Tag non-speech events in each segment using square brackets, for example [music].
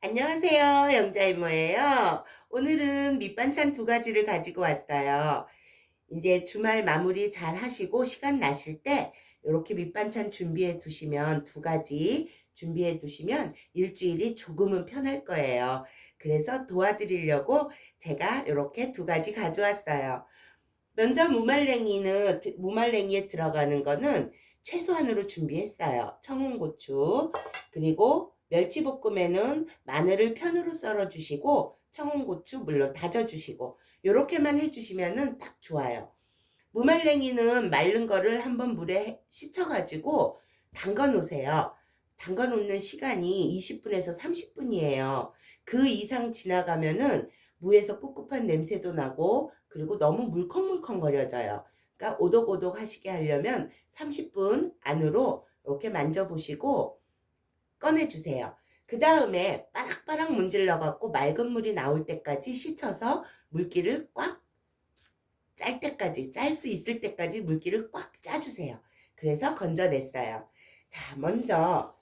안녕하세요. 영자이모예요. 오늘은 밑반찬 두 가지를 가지고 왔어요. 이제 주말 마무리 잘 하시고 시간 나실 때 이렇게 밑반찬 준비해 두시면 두 가지 준비해 두시면 일주일이 조금은 편할 거예요. 그래서 도와드리려고 제가 이렇게 두 가지 가져왔어요. 먼저 무말랭이는 무말랭이에 들어가는 거는 최소한으로 준비했어요. 청운고추 그리고 멸치볶음에는 마늘을 편으로 썰어 주시고 청운고추 물론 다져 주시고 이렇게만 해주시면은 딱 좋아요. 무말랭이는 마른 거를 한번 물에 씻어 가지고 담가 놓으세요. 담가 놓는 시간이 20분에서 30분이에요. 그 이상 지나가면은 무에서 꿉꿉한 냄새도 나고 그리고 너무 물컹물컹 거려져요. 그러니까 오독오독 하시게 하려면 30분 안으로 이렇게 만져보시고 꺼내주세요. 그 다음에 빠락빠락 문질러 갖고 맑은 물이 나올 때까지 씻어서 물기를 꽉 짤 때까지 짤 수 있을 때까지 물기를 꽉 짜주세요. 그래서 건져냈어요. 자, 먼저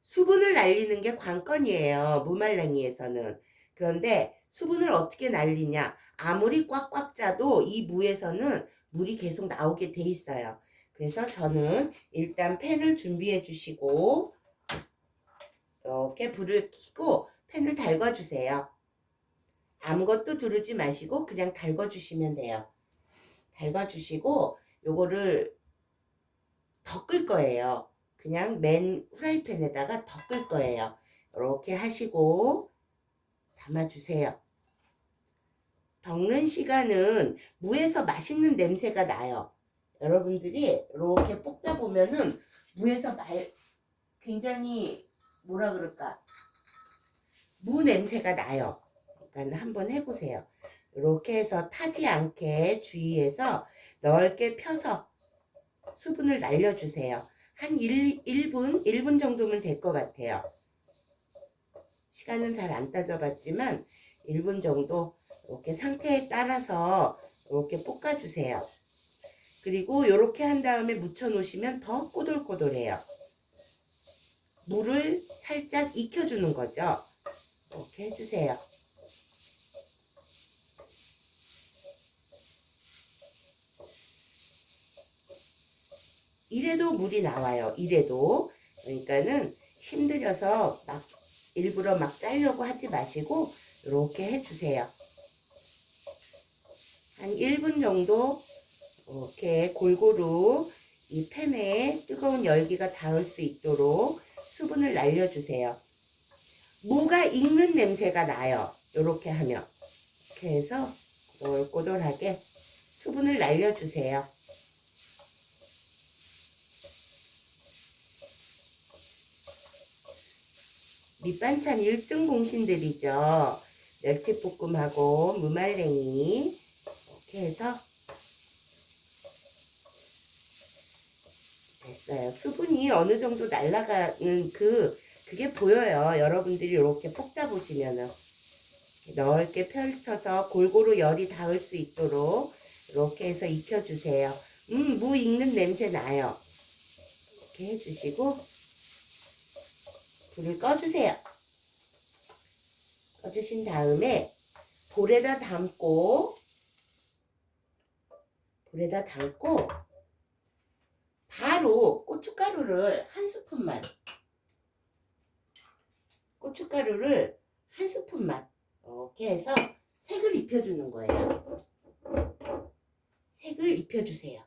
수분을 날리는 게 관건이에요. 무말랭이에서는. 그런데 수분을 어떻게 날리냐? 아무리 꽉꽉 짜도 이 무에서는 물이 계속 나오게 돼 있어요. 그래서 저는 일단 팬을 준비해 주시고 이렇게 불을 켜고 팬을 달궈주세요. 아무것도 두르지 마시고 그냥 달궈주시면 돼요. 달궈주시고 요거를 덮을 거예요. 그냥 맨 후라이팬에다가 덮을 거예요. 이렇게 하시고 담아주세요. 덮는 시간은 무에서 맛있는 냄새가 나요. 여러분들이 이렇게 볶다 보면은 무에서 말 굉장히 뭐라 그럴까 무 냄새가 나요. 그러니까 한번 해보세요. 이렇게 해서 타지 않게 주의해서 넓게 펴서 수분을 날려주세요. 한 1, 1분, 1분 정도면 될 것 같아요. 시간은 잘 안 따져봤지만 1분 정도 이렇게 상태에 따라서 이렇게 볶아주세요. 그리고 이렇게 한 다음에 묻혀 놓으시면 더 꼬들꼬들해요. 물을 살짝 익혀주는 거죠. 이렇게 해주세요. 이래도 물이 나와요. 이래도. 그러니까는 힘들여서 막 일부러 막 짜려고 하지 마시고 이렇게 해주세요. 한 1분 정도 이렇게 골고루 이 팬에 뜨거운 열기가 닿을 수 있도록 수분을 날려주세요. 무가 익는 냄새가 나요. 이렇게 하면. 이렇게 해서 꼬들꼬들하게 수분을 날려주세요. 밑반찬 1등 공신들이죠. 멸치볶음하고 무말랭이 이렇게 해서 됐어요. 수분이 어느 정도 날아가는 그 그게 보여요. 여러분들이 이렇게 볶다 보시면은 넓게 펼쳐서 골고루 열이 닿을 수 있도록 이렇게 해서 익혀주세요. 음, 무 익는 냄새 나요. 이렇게 해주시고 불을 꺼주세요. 꺼주신 다음에 볼에다 담고 볼에다 담고 고춧가루를 한 스푼만 고춧가루를 한 스푼만 이렇게 해서 색을 입혀주는 거예요. 색을 입혀주세요.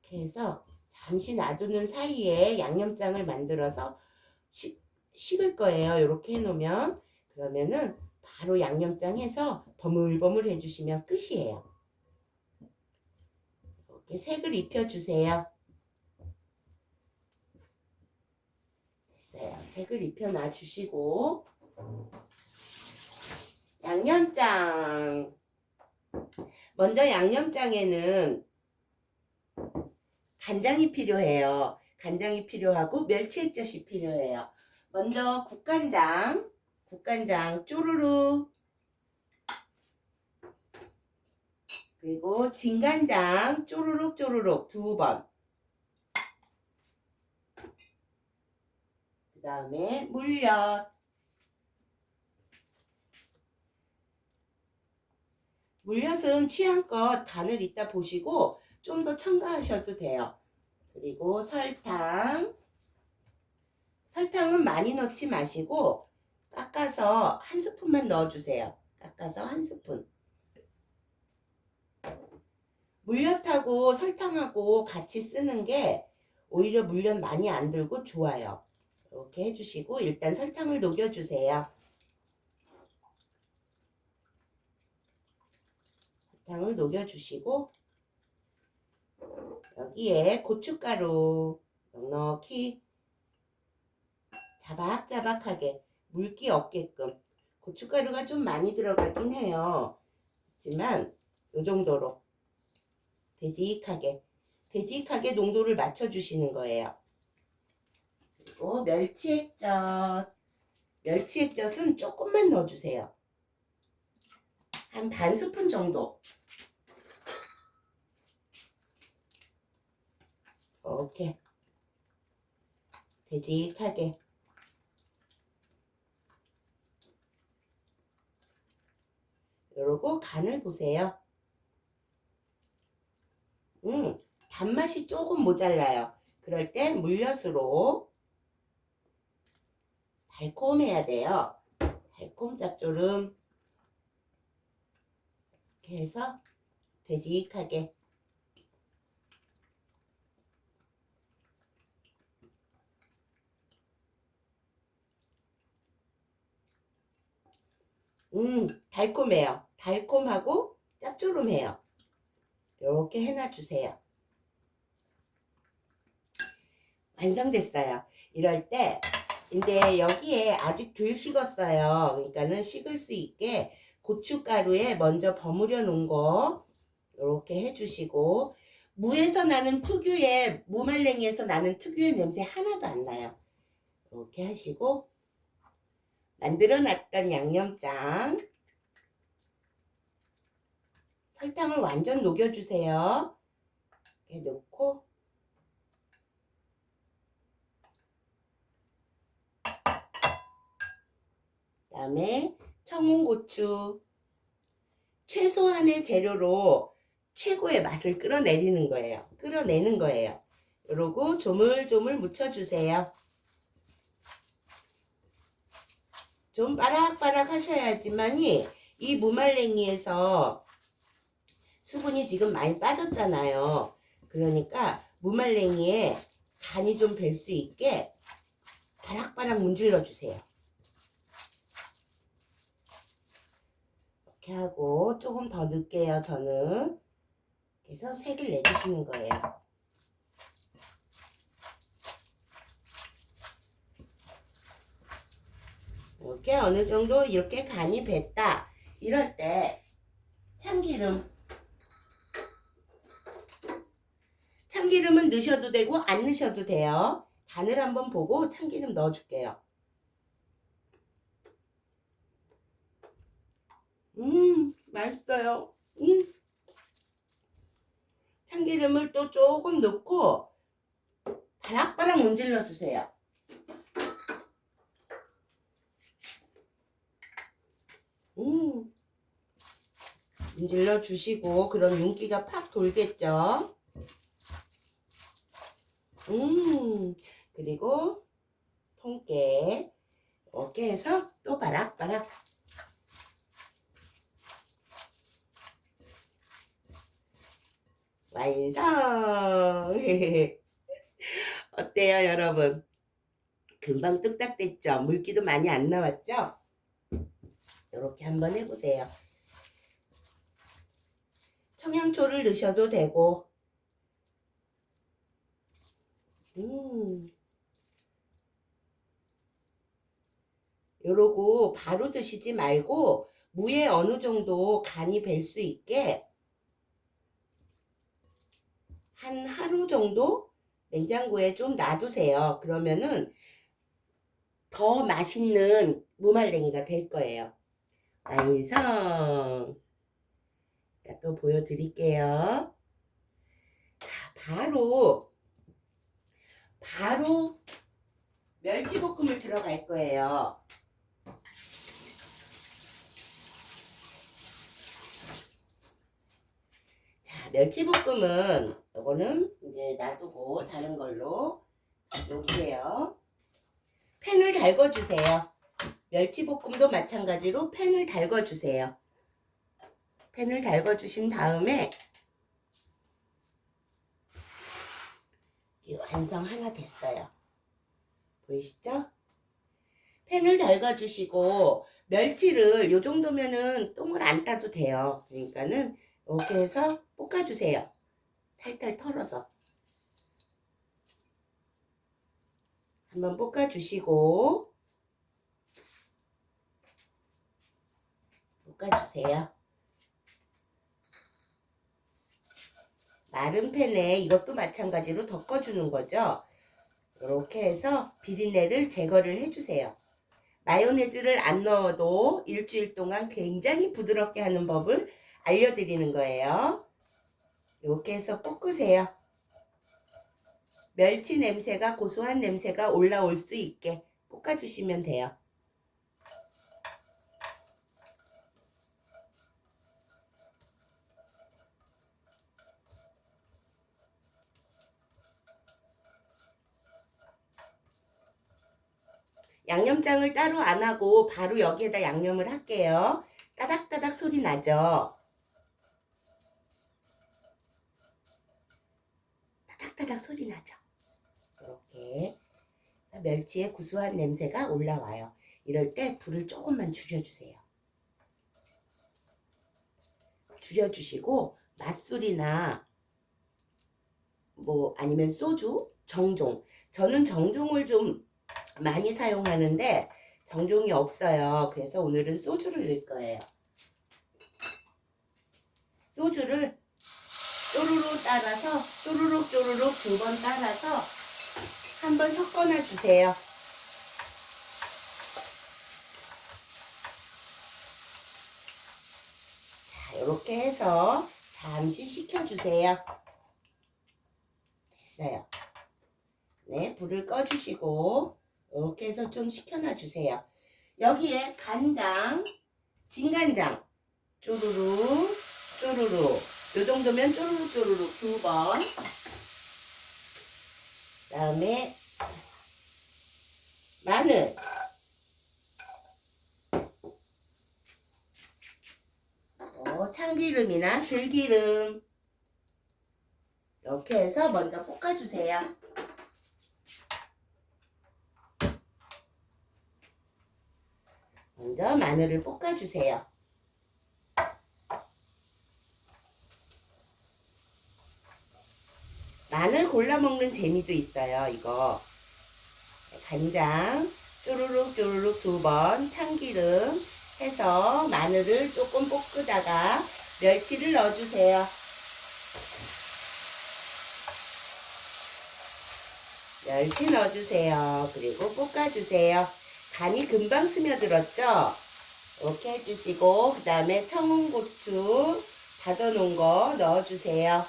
이렇게 해서 잠시 놔두는 사이에 양념장을 만들어서 식, 식을 거예요. 이렇게 해놓으면 그러면은 바로 양념장 해서 버물버물 해주시면 끝이에요. 이렇게 색을 입혀주세요. 됐어요. 색을 입혀놔 주시고 양념장 먼저 양념장에는 간장이 필요해요. 간장이 필요하고 멸치 액젓이 필요해요. 먼저 국간장, 국간장 쪼르르 그리고 진간장 쪼르륵 쪼르륵 두 번. 다음에 물엿. 물엿은 취향껏 간을 이따 보시고 좀 더 첨가하셔도 돼요. 그리고 설탕. 설탕은 많이 넣지 마시고 깎아서 한 스푼만 넣어주세요. 깎아서 한 스푼. 물엿하고 설탕하고 같이 쓰는 게 오히려 물엿 많이 안 들고 좋아요. 이렇게 해주시고 일단 설탕을 녹여주세요. 설탕을 녹여주시고 여기에 고춧가루 넉넉히 자박자박하게 물기 없게끔 고춧가루가 좀 많이 들어가긴 해요. 하지만 이 정도로 되직하게 되직하게 농도를 맞춰주시는 거예요. 그리고 멸치액젓 멸치액젓은 조금만 넣어주세요. 한 반 스푼 정도 이렇게 되직하게 이러고 간을 보세요. 음, 단맛이 조금 모자라요. 그럴 때 물엿으로 달콤해야 돼요. 달콤 짭조름 이렇게 해서 되직하게 음, 달콤해요. 달콤하고 짭조름해요. 이렇게 해놔주세요. 완성됐어요. 이럴 때 이제 여기에 아직 덜 식었어요. 그러니까는 식을 수 있게 고춧가루에 먼저 버무려 놓은 거 이렇게 해주시고 무에서 나는 특유의 무말랭이에서 나는 특유의 냄새 하나도 안 나요. 이렇게 하시고 만들어 놨던 양념장 설탕을 완전 녹여주세요. 이렇게 넣고 다음에 청운고추 최소한의 재료로 최고의 맛을 끌어내리는 거예요. 끌어내는 거예요. 그러고 조물조물 묻혀주세요. 좀 바락바락 하셔야지만이 이 무말랭이에서 수분이 지금 많이 빠졌잖아요. 그러니까 무말랭이에 간이 좀 뵐 수 있게 바락바락 문질러 주세요. 이렇게 하고 조금 더 넣을게요. 저는 그래서 색을 내주시는 거예요. 이렇게 어느 정도 이렇게 간이 뱄다. 이럴 때 참기름 참기름은 넣으셔도 되고 안 넣으셔도 돼요. 간을 한번 보고 참기름 넣어줄게요. 음, 맛있어요. 음. 참기름을 또 조금 넣고 바락바락 문질러 주세요. 음. 문질러 주시고 그럼 윤기가 팍 돌겠죠? 음, 그리고 통깨 이렇게 해서 또 바락바락 완성! [laughs] 어때요, 여러분? 금방 뚝딱 됐죠? 물기도 많이 안 나왔죠? 이렇게 한번 해보세요. 청양초를 넣으셔도 되고, 음. 요러고 바로 드시지 말고 무에 어느 정도 간이 뵐수 있게 한 하루 정도 냉장고에 좀 놔두세요. 그러면은 더 맛있는 무말랭이가 될 거예요. 완성! 자, 또 보여드릴게요. 자, 바로 바로 멸치볶음을 들어갈 거예요. 자, 멸치볶음은 이거는 이제 놔두고 다른 걸로 가져올게요. 팬을 달궈주세요. 멸치볶음도 마찬가지로 팬을 달궈주세요. 팬을 달궈주신 다음에 이 완성 하나 됐어요. 보이시죠? 팬을 달궈주시고 멸치를 요 정도면은 똥을 안 따도 돼요. 그러니까는 이렇게 해서 볶아주세요. 탈탈 털어서. 한번 볶아주시고 볶아주세요. 마른 팬에 이것도 마찬가지로 덮어주는 거죠. 이렇게 해서 비린내를 제거를 해주세요. 마요네즈를 안 넣어도 일주일 동안 굉장히 부드럽게 하는 법을 알려드리는 거예요. 이렇게 해서 볶으세요. 멸치 냄새가 고소한 냄새가 올라올 수 있게 볶아주시면 돼요. 양념장을 따로 안 하고 바로 여기에다 양념을 할게요. 따닥따닥 소리 나죠? 따닥따닥 소리 나죠? 이렇게 멸치의 구수한 냄새가 올라와요. 이럴 때 불을 조금만 줄여주세요. 줄여주시고 맛술이나 뭐 아니면 소주, 정종. 저는 정종을 좀 많이 사용하는데 정종이 없어요. 그래서 오늘은 소주를 넣을 거예요. 소주를 쪼르르 따라서 쪼르륵 쪼르륵 두 번 따라서 한번 섞어놔 주세요. 자, 이렇게 해서 잠시 식혀주세요. 됐어요. 네, 불을 꺼주시고 이렇게 해서 좀 식혀놔 주세요. 여기에 간장, 진간장, 쪼르르, 쪼르르. 요 정도면 쪼르르 두 번. 그다음에 마늘. 어, 참기름이나 들기름. 이렇게 해서 먼저 볶아주세요. 먼저 마늘을 볶아주세요. 마늘 골라 먹는 재미도 있어요, 이거. 간장, 쪼르륵 쪼르륵 두 번, 참기름 해서 마늘을 조금 볶으다가 멸치를 넣어주세요. 멸치 넣어주세요. 그리고 볶아주세요. 간이 금방 스며들었죠? 이렇게 해주시고 그 다음에 청운고추 다져놓은 거 넣어주세요.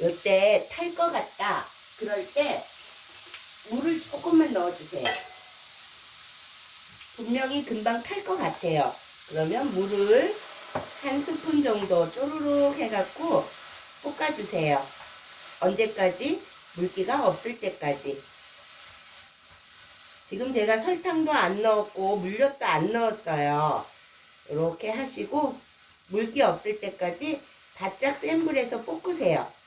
이때 탈 것 같다. 그럴 때 물을 조금만 넣어주세요. 분명히 금방 탈 것 같아요. 그러면 물을 한 스푼 정도 쪼르륵 해갖고 볶아주세요. 언제까지? 물기가 없을 때까지. 지금 제가 설탕도 안 넣었고 물엿도 안 넣었어요. 이렇게 하시고 물기 없을 때까지 바짝 센 불에서 볶으세요.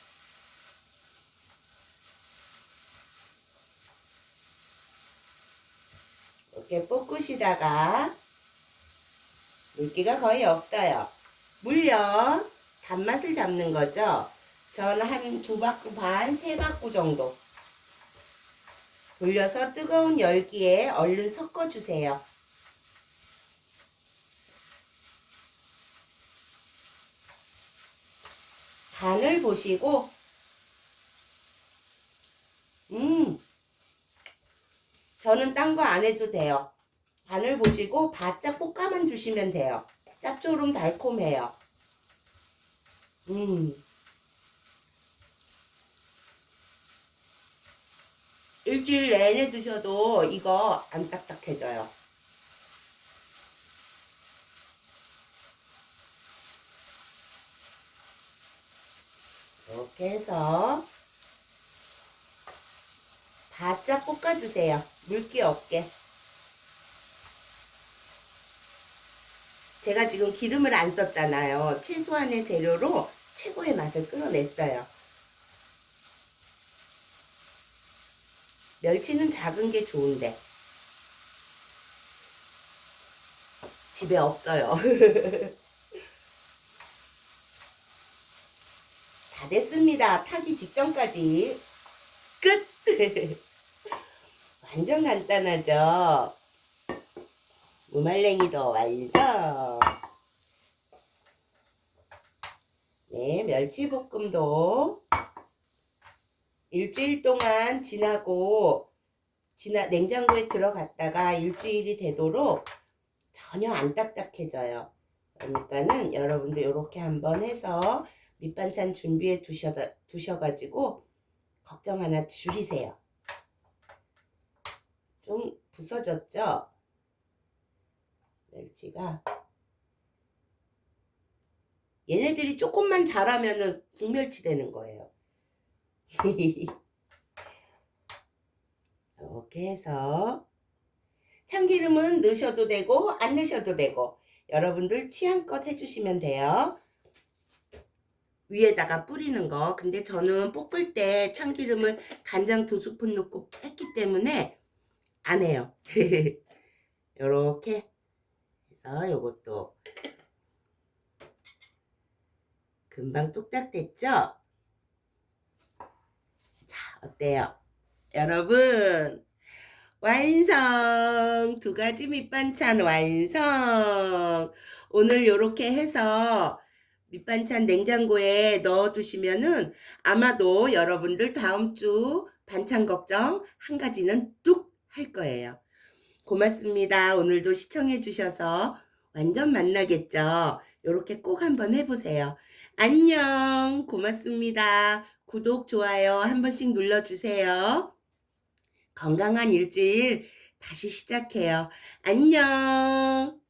이렇게 볶으시다가 물기가 거의 없어요. 물엿 단맛을 잡는 거죠. 저는 한 두 바퀴 반, 세 바퀴 정도 돌려서 뜨거운 열기에 얼른 섞어주세요. 간을 보시고 음 저는 딴 거 안 해도 돼요. 간을 보시고 바짝 볶아만 주시면 돼요. 짭조름 달콤해요. 음. 일주일 내내 드셔도 이거 안 딱딱해져요. 이렇게 해서 바짝 볶아주세요. 물기 없게. 제가 지금 기름을 안 썼잖아요. 최소한의 재료로 최고의 맛을 끌어냈어요. 멸치는 작은 게 좋은데 집에 없어요. [laughs] 다 됐습니다. 타기 직전까지 끝. [laughs] 완전 간단하죠. 무말랭이도 완성. 네, 멸치볶음도 일주일 동안 지나고 지나 냉장고에 들어갔다가 일주일이 되도록 전혀 안 딱딱해져요. 그러니까는 여러분들 이렇게 한번 해서 밑반찬 준비해 두셔, 두셔가지고 걱정 하나 줄이세요. 좀 부서졌죠? 멸치가 얘네들이 조금만 자라면은 국멸치 되는 거예요. [laughs] 이렇게 해서 참기름은 넣으셔도 되고 안 넣으셔도 되고 여러분들 취향껏 해주시면 돼요. 위에다가 뿌리는 거. 근데 저는 볶을 때 참기름을 간장 두 스푼 넣고 했기 때문에 안 해요. [laughs] 이렇게 해서 요것도 금방 뚝딱 됐죠? 자, 어때요? 여러분, 완성! 두 가지 밑반찬 완성! 오늘 요렇게 해서 밑반찬 냉장고에 넣어 두시면은 아마도 여러분들 다음 주 반찬 걱정 한 가지는 뚝 할 거예요. 고맙습니다. 오늘도 시청해 주셔서 완전 만나겠죠? 요렇게 꼭 한번 해보세요. 안녕. 고맙습니다. 구독, 좋아요 한 번씩 눌러주세요. 건강한 일주일 다시 시작해요. 안녕.